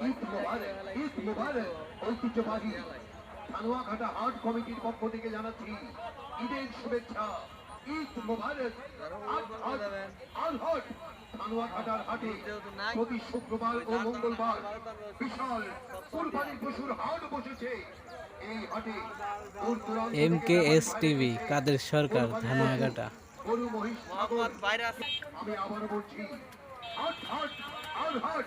ঈদ মোবারক ঈদ মোবারক ঐতিহ্যবাহী হাট কমিটির পক্ষ থেকে জানাচ্ছি ঈদের শুভেচ্ছা ঈদ মোবারক আট হাট আল হাট ধানুয়াঘাটার হাটে প্রতি শুক্রবার ও মঙ্গলবার বিশাল কুরবানির পশুর হাট বসেছে এই হাটে M K S TV Kader Sarkar গরু ধানুয়াঘাটা। গরু মহিষ আমি আবার বলছি হাট হাট আল হাট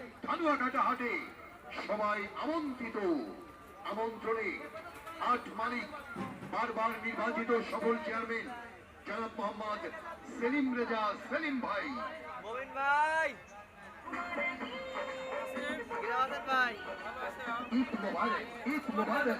ধানুয়াঘাটা হাটে সবাই আমন্ত্রিত। আমন্ত্রণে হাট মালিক বারবার নির্বাচিত সকল চেয়ারম্যান জনাব মোহাম্মদ সেলিম রেজা সেলিম ভাই। ভাই। ভাই। ঈদ মোবারক ঈদ মোবারক।